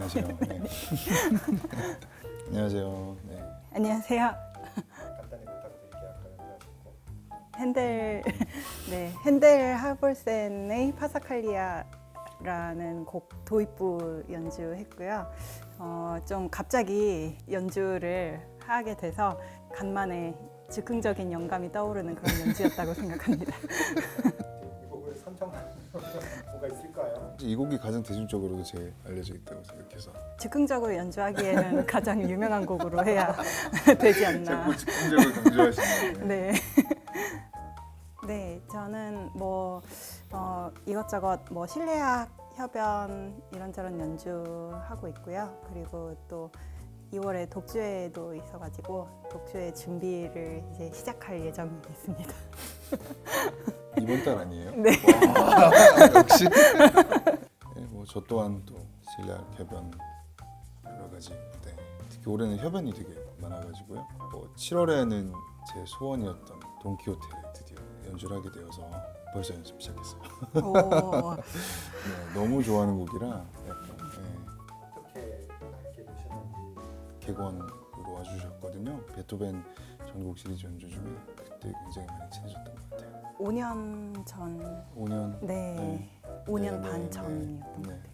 안녕하세요. 네. 안녕하세요. 네. 안녕하세요. 간단히 부탁드릴게요. 아까 연주하셨고 핸델 네 핸델 하볼센의 파사칼리아라는 곡 도입부 연주했고요. 어, 좀 갑자기 연주를 하게 돼서 간만에 즉흥적인 영감이 떠오르는 그런 연주였다고 생각합니다. 뭐가 있을까요? 이 곡이 가장 대중적으로 제일 알려져 있다고 생각해서 즉흥적으로 연주하기에는 가장 유명한 곡으로 해야 되지 않나. 자꾸 즉흥적으로 강조하시는 네. 네, 저는 뭐 어, 이것저것 뭐 실내악, 협연 이런저런 연주하고 있고요. 그리고 또 2월에 독주회도 있어가지고 독주회 준비를 이제 시작할 예정이 있습니다. 이번 달 아니에요? 네. 와, 역시. 네, 뭐저 또한 또 실내악 협연 여러 가지 무대. 특히 올해는 협연이 되게 많아가지고요. 뭐 7월에는 제 소원이었던 돈키호테를 드디어 연주를 하게 되어서 벌써 연습 시작했어요. 오, 네, 너무 좋아하는 곡이라 약간 네, 어떻게 알게 되셨는지 객원으로 와주셨거든요. 베토벤 전곡 시리즈 연주 중에 그때 굉장히 많이 친해졌던 것 같아요. 5년 전, 5년 네, 네. 5년 네, 반 네, 전이었던 네. 것 같아요.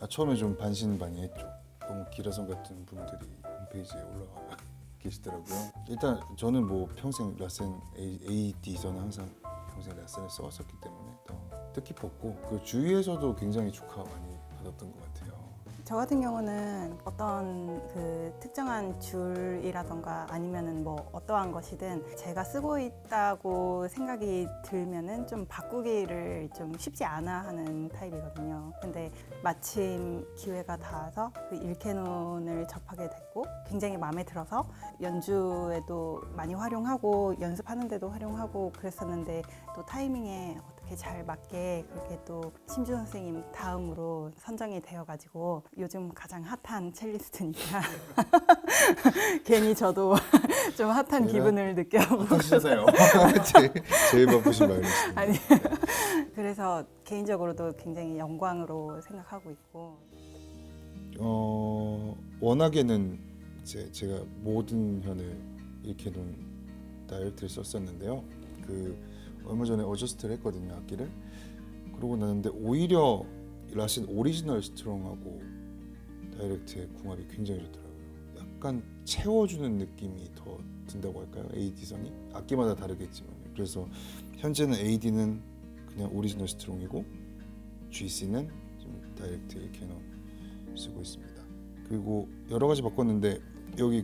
아, 처음에 좀 반신반의했죠. 너무 기라성 같은 분들이 홈페이지에 올라와 계시더라고요. 일단 저는 뭐 평생 라센 A, AD서는 항상 평생 라센을 써왔었기 때문에 더 뜻깊었고 그 주위에서도 굉장히 축하 많이 받았던 것 같아요. 저 같은 경우는 어떤 그 특정한 줄이라던가 아니면은 뭐 어떠한 것이든 제가 쓰고 있다고 생각이 들면은 좀 바꾸기를 좀 쉽지 않아 하는 타입이거든요. 근데 마침 기회가 닿아서 그 일캐논을 접하게 됐고 굉장히 마음에 들어서 연주에도 많이 활용하고 연습하는데도 활용하고 그랬었는데 또 타이밍에 어떻게 잘 맞게 그렇게 또 심준 선생님 다음으로 선정이 되어가지고 요즘 가장 핫한 첼리스트니까 괜히 저도 좀 핫한 기분을 느껴보고 하시잖아요. 제일, 바쁘신 마음이시죠. 아니 그래서 개인적으로도 굉장히 영광으로 생각하고 있고 어 워낙에는 이제 제가 모든 현을 이렇게 놓은 다이렉트를 썼었는데요. 그 얼마 전에 어저스트를 했거든요 악기를. 그러고 나는데 오히려 라신 오리지널 스트롱하고 다이렉트의 궁합이 굉장히 좋더라고요. 약간 채워주는 느낌이 더 든다고 할까요? AD선이 악기마다 다르겠지만 그래서 현재는 AD는 그냥 오리지널 스트롱이고 GC는 좀 다이렉트 놓은 쓰고 있습니다. 그리고 여러 가지 바꿨는데 여기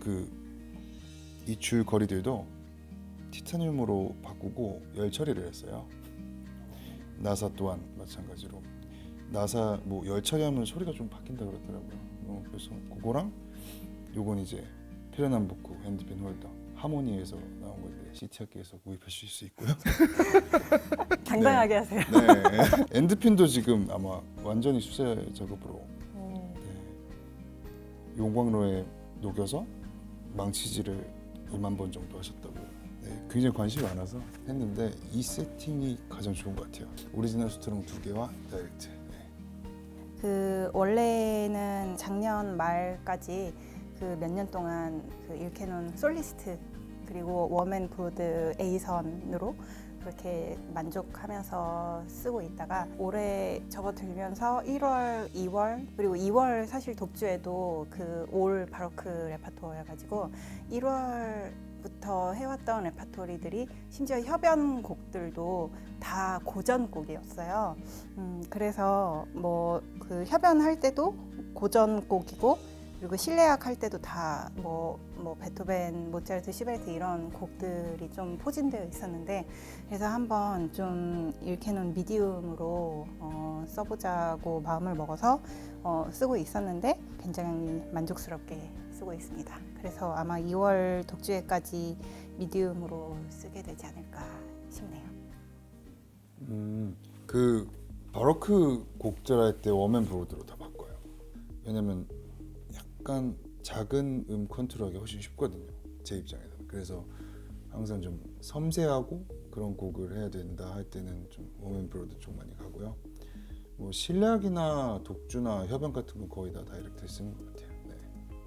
그이줄 거리들도 티타늄으로 바꾸고 열 처리를 했어요. 나사 또한 마찬가지로 나사 뭐 열 처리하면 소리가 좀 바뀐다 그러더라고요. 어, 그래서 그거랑 요건 이제 페르남부쿠 핸드핀 홀더 하모니에서 나온 건데 시티 학교에서 구입하실 수 있고요. 당당하게 하세요. 네, 엔드핀도 지금 아마 완전히 수세 작업으로 음, 네. 용광로에 녹여서 망치질을 2만 번 정도 하셨다고요. 네, 굉장히 관심이 많아서 했는데 이 세팅이 가장 좋은 것 같아요. 오리지널 스트롱 두 개와 다이렉트. 네. 그 원래는 작년 말까지 그 몇 년 동안 그 일캐논 솔리스트 그리고 워맨 브로드 A선으로 그렇게 만족하면서 쓰고 있다가 올해 접어들면서 1월, 2월 그리고 2월 사실 독주에도 그 올 바로크 레파토리여가지고 1월 부터 해왔던 레파토리들이 심지어 협연 곡들도 다 고전 곡이었어요. 음, 그래서 뭐 그 협연할 때도 고전 곡이고 그리고 실내악 할 때도 다 뭐 뭐 베토벤, 모차르트, 시베르트 이런 곡들이 좀 포진되어 있었는데 그래서 한번 좀 일캐논 미디움으로 어, 써보자고 마음을 먹어서 어, 쓰고 있었는데 굉장히 만족스럽게 쓰고 있습니다. 그래서 아마 2월 독주회까지 미디움으로 쓰게 되지 않을까 싶네요. 음, 그 바로크 곡들 할때 워맨 브로드로 다 바꿔요. 왜냐면 약간 작은 음 컨트롤하기 훨씬 쉽거든요. 제 입장에서. 그래서 항상 좀 섬세하고 그런 곡을 해야 된다 할 때는 좀 워맨 브로드 쪽 많이 가고요. 뭐 실내악이나 독주나 협연 같은 건 거의 다 다이렉트를 쓰는 것 같아요.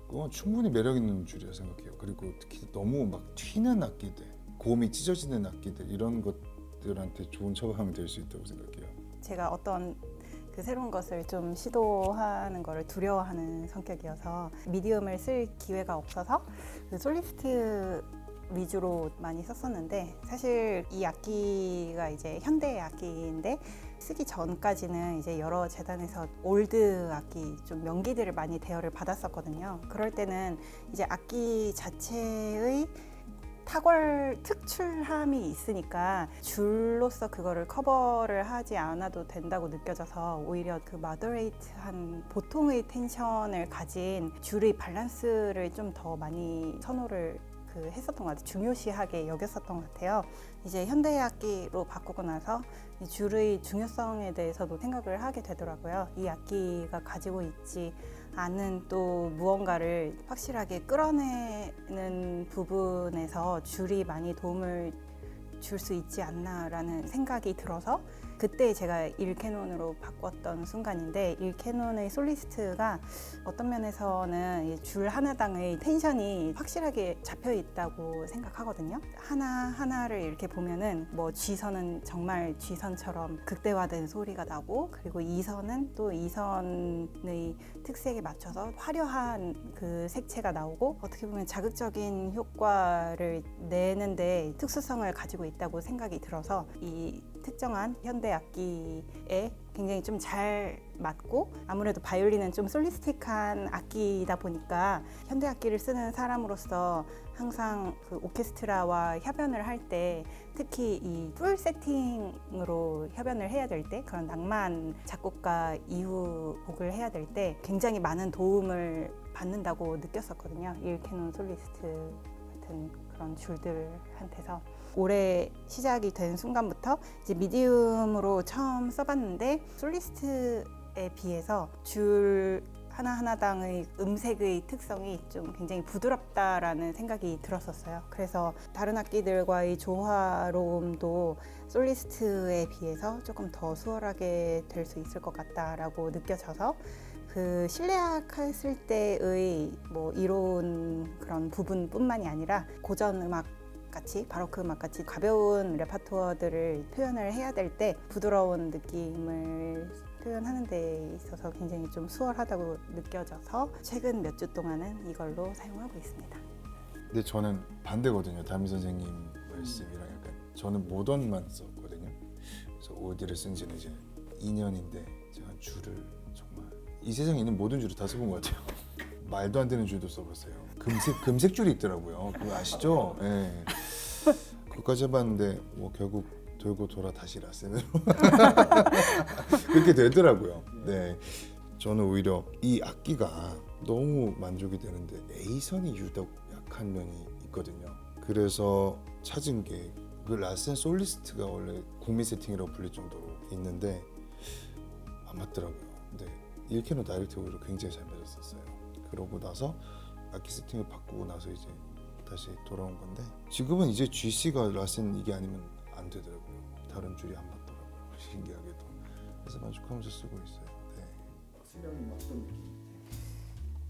네. 그건 충분히 매력 있는 줄이라 생각해요. 그리고 특히 너무 막 튀는 악기들, 고음이 찢어지는 악기들 이런 것들한테 좋은 처방이 될 수 있다고 생각해요. 제가 어떤 그 새로운 것을 좀 시도하는 거를 두려워하는 성격이어서 미디움을 쓸 기회가 없어서 그 솔리스트 위주로 많이 썼었는데 사실 이 악기가 이제 현대 악기인데 쓰기 전까지는 이제 여러 재단에서 올드 악기 좀 명기들을 많이 대여를 받았었거든요. 그럴 때는 이제 악기 자체의 탁월 특출함이 있으니까 줄로서 그거를 커버를 하지 않아도 된다고 느껴져서 오히려 그 마더레이트한 보통의 텐션을 가진 줄의 밸런스를 좀 더 많이 선호를 그 했었던 것 같아요. 중요시하게 여겼었던 것 같아요. 이제 현대 악기로 바꾸고 나서 이 줄의 중요성에 대해서도 생각을 하게 되더라고요. 이 악기가 가지고 있지 않은 또 무언가를 확실하게 끌어내는 부분에서 줄이 많이 도움을 줄 수 있지 않나라는 생각이 들어서 그때 제가 일캐논으로 바꿨던 순간인데 일캐논의 솔리스트가 어떤 면에서는 이줄 하나당의 텐션이 확실하게 잡혀 있다고 생각하거든요. 하나 하나를 이렇게 보면은 뭐 G선은 정말 G선처럼 극대화된 소리가 나고 그리고 이선은 또 이선의 특색에 맞춰서 화려한 그 색채가 나오고 어떻게 보면 자극적인 효과를 내는데 특수성을 있다고 생각이 들어서 이 특정한 현대 악기에 굉장히 좀 잘 맞고 아무래도 바이올린은 좀 솔리스틱한 악기다 보니까 현대 악기를 쓰는 사람으로서 항상 그 오케스트라와 협연을 할 때 특히 이 풀 세팅으로 협연을 해야 될 때 그런 낭만 작곡가 이후 곡을 해야 될 때 굉장히 많은 도움을 받는다고 느꼈었거든요. 일캐논 솔리스트 같은 그런 줄들한테서 올해 시작이 된 순간부터 이제 미디움으로 처음 써봤는데 솔리스트에 비해서 줄 하나하나당의 음색의 특성이 좀 굉장히 부드럽다라는 생각이 들었었어요. 그래서 다른 악기들과의 조화로움도 솔리스트에 비해서 조금 더 수월하게 될 수 있을 것 같다라고 느껴져서 그 실내악 했을 때의 뭐 이론 그런 부분뿐만이 아니라 고전 음악 같이 바로크 음악 같이 가벼운 레파토어들을 표현을 해야 될 때 부드러운 느낌을 표현하는 데 있어서 굉장히 좀 수월하다고 느껴져서 최근 몇 주 동안은 이걸로 사용하고 있습니다. 근데 저는 반대거든요. 담임 선생님 말씀이랑 약간 저는 모던만 썼거든요. 그래서 올드를 쓴 지는 이제 2년인데 제가 줄을 정말 이 세상에 있는 모든 줄을 다 써본 것 같아요. 말도 안 되는 줄도 써봤어요. 금색 금색 줄이 있더라고요. 그거 아시죠? 예. 그까지 해봤는데 뭐 결국 돌고 돌아 다시 라센으로 그렇게 되더라고요. 네. 저는 오히려 이 악기가 너무 만족이 되는데 A선이 유독 약한 면이 있거든요. 그래서 찾은 게 그 라센 솔리스트가 원래 국민 세팅이라고 불릴 정도로 있는데 안 맞더라고요. 네. 1캐노 다이렉트로 굉장히 잘 맞았었어요. 그러고 나서 악기 세팅을 바꾸고 나서 이제 다시 돌아온 건데 지금은 이제 GC가 라센 이게 아니면 안 되더라고요. 다른 줄이 안 맞더라고요. 신기하게도. 그래서 만족하면서 쓰고 있어요. 네. 수명이 어떤 느낌?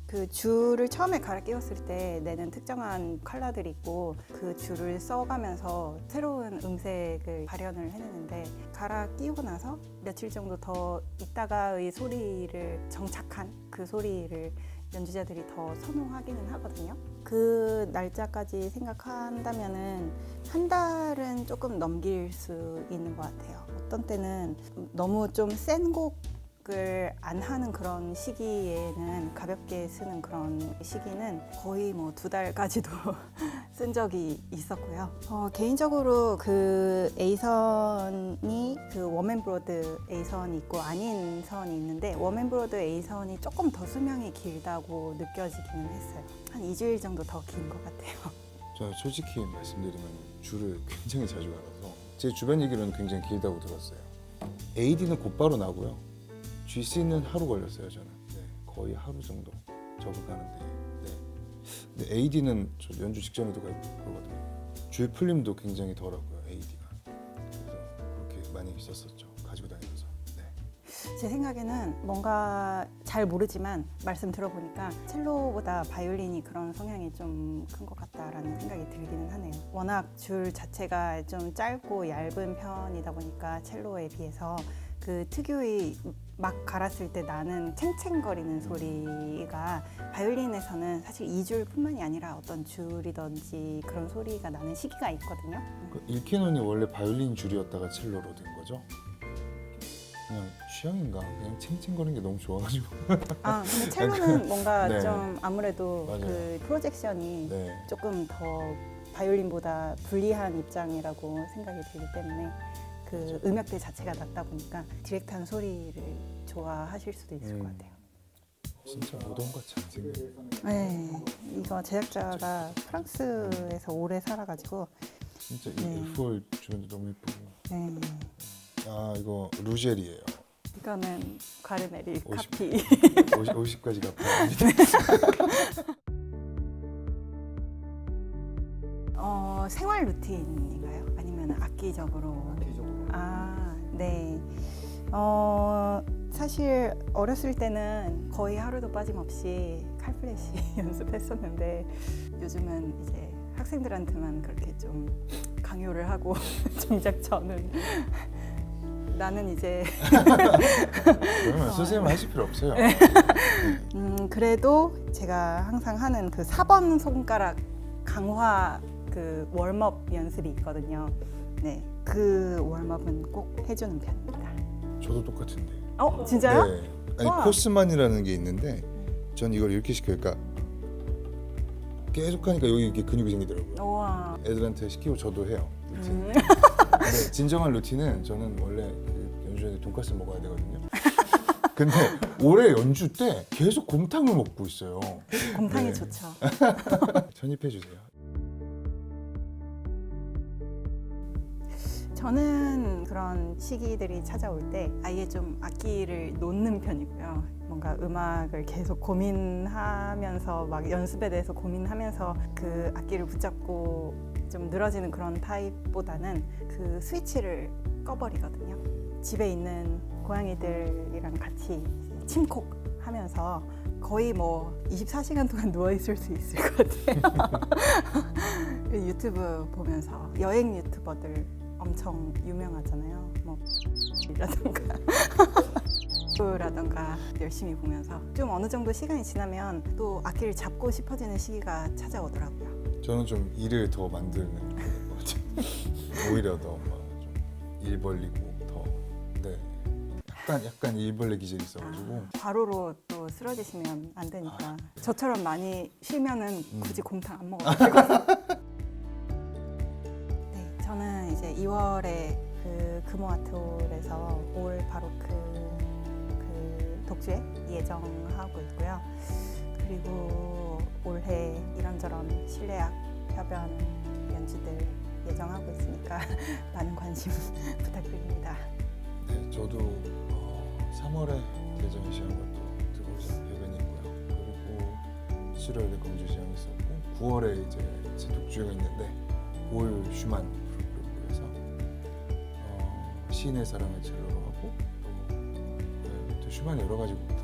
그 줄을 처음에 갈아 끼웠을 때 내는 특정한 컬러들이 있고 그 줄을 써가면서 새로운 음색을 발현을 해내는데 갈아 끼우고 나서 며칠 정도 더 있다가의 소리를 정착한 그 소리를 연주자들이 더 선호하기는 하거든요. 그 날짜까지 생각한다면은 한 달은 조금 넘길 수 있는 것 같아요. 어떤 때는 너무 좀 센 곡 을 안 하는 그런 시기에는 가볍게 쓰는 그런 시기는 거의 뭐 두 달까지도 쓴 적이 있었고요. 어, 개인적으로 그 A선이 그 워맨브로드 A선이 있고 아닌 선이 있는데 워맨브로드 A선이 조금 더 수명이 길다고 느껴지기는 했어요. 한 2주일 정도 더 긴 것 같아요. 저 솔직히 말씀드리면 줄을 굉장히 자주 갈아서 제 주변 얘기로는 굉장히 길다고 들었어요. AD는 곧바로 나고요. GC는 하루 걸렸어요 저는. 네, 거의 하루 정도 적응하는데. 네. 근데 AD는 저 연주 직전에도 그러거든요. 줄 풀림도 굉장히 덜하고요 AD가. 그래서 그렇게 많이 썼었죠 가지고 다니면서. 네. 제 생각에는 뭔가 잘 모르지만 말씀 들어보니까 첼로보다 바이올린이 그런 성향이 좀 큰 것 같다라는 생각이 들기는 하네요. 워낙 줄 자체가 좀 짧고 얇은 편이다 보니까 첼로에 비해서 그 특유의 막 갈았을 때 나는 챙챙거리는 소리가 바이올린에서는 사실 이 줄뿐만이 아니라 어떤 줄이든지 그런 소리가 나는 시기가 있거든요. 그 일캐논이 원래 바이올린 줄이었다가 첼로로 된 거죠? 그냥 취향인가? 그냥 챙챙거리는 게 너무 좋아가지고. 아 근데 첼로는 뭔가 네. 좀 아무래도 맞아요. 그 프로젝션이 네. 조금 더 바이올린보다 불리한 입장이라고 생각이 들기 때문에 그 음역대 자체가 낮다 보니까 디렉트한 소리를 좋아하실 수도 있을 음. 것 같아요. 진짜 모던 같이 안 생겨. 네, 이거 제작자가 프랑스에서 오래 살아가지고 진짜 이 네. F4 주변도 너무 예쁘고. 네, 아 이거 루젤이에요. 이거는 과르네리 오십. 카피. 50, 50까지 갚아야 어, 생활 루틴인가요? 아니면 악기적으로? 기적으로 아, 네. 어, 사실 어렸을 때는 거의 하루도 빠짐없이 칼플래시 연습했었는데 요즘은 이제 학생들한테만 그렇게 좀 강요를 하고 정작 저는 나는 이제 그러면 선생님 하실 필요 없어요. 음, 그래도 제가 항상 하는 그 4번 손가락 강화 그 웜업 연습이 있거든요. 네, 그 웜업은 꼭 해주는 편입니다. 저도 똑같은데. 어, 진짜요? 네. 아니 와. 코스만이라는 게 있는데 전 이걸 이렇게 시켜요. 그러니까 계속 하니까 여기 이렇게 근육이 생기더라고요. 우와. 애들한테 시키고 저도 해요. 루틴. 음. 근데 진정한 루틴은 저는 원래 그 연주에 돈까스 먹어야 되거든요. 근데 올해 연주 때 계속 곰탕을 먹고 있어요. 곰탕이 네. 좋죠. 전입해 주세요. 저는 그런 시기들이 찾아올 때 아예 좀 악기를 놓는 편이고요. 뭔가 음악을 계속 고민하면서 막 연습에 대해서 고민하면서 그 악기를 붙잡고 좀 늘어지는 그런 타입보다는 그 스위치를 꺼버리거든요. 집에 있는 고양이들이랑 같이 침콕 하면서 거의 뭐 24시간 동안 누워 있을 수 있을 것 같아요. 그 유튜브 보면서 여행 유튜버들 엄청 유명하잖아요. 뭐 이라던가 라던가 열심히 보면서 좀 어느 정도 시간이 지나면 또 악기를 잡고 싶어지는 시기가 찾아오더라고요. 저는 좀 일을 더 만드는 것 같아요. 오히려 더막좀일 벌리고 더 네. 약간 약간 일 벌레 기질이 있어가지고 과로로 또 쓰러지시면 안 되니까 저처럼 많이 쉬면은 음. 굳이 곰탕 안 먹어도 되고. 이제 2월에 그 금호아트홀에서 올 바로크 그 독주회 예정하고 있고요. 그리고 올해 이런저런 실내악 협연 연주들 예정하고 있으니까 많은 관심 부탁드립니다. 네, 저도 어, 3월에 대전 시험을 또 들어오자 해변이 있고요. 그리고 7월에 공주 시험이 있었고 9월에 이제 제 독주회가 있는데 올 슈만 시인의 사랑을 첼로로 하고 또, 네, 또 슈만 여러 가지 곡들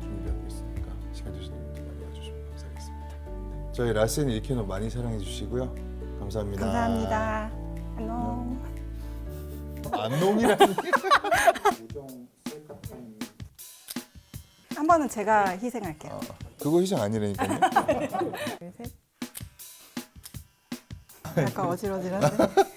준비하고 있으니까 시간 되시는 분들 많이 와주시면 감사하겠습니다. 네, 저희 라센 일캐노 많이 사랑해 주시고요. 감사합니다. 감사합니다. 안녕. 우정 셀카타임 한 번은 제가 희생할게요. 아, 그거 희생 아니라니까요. 둘, 셋. 약간 어질어질한데.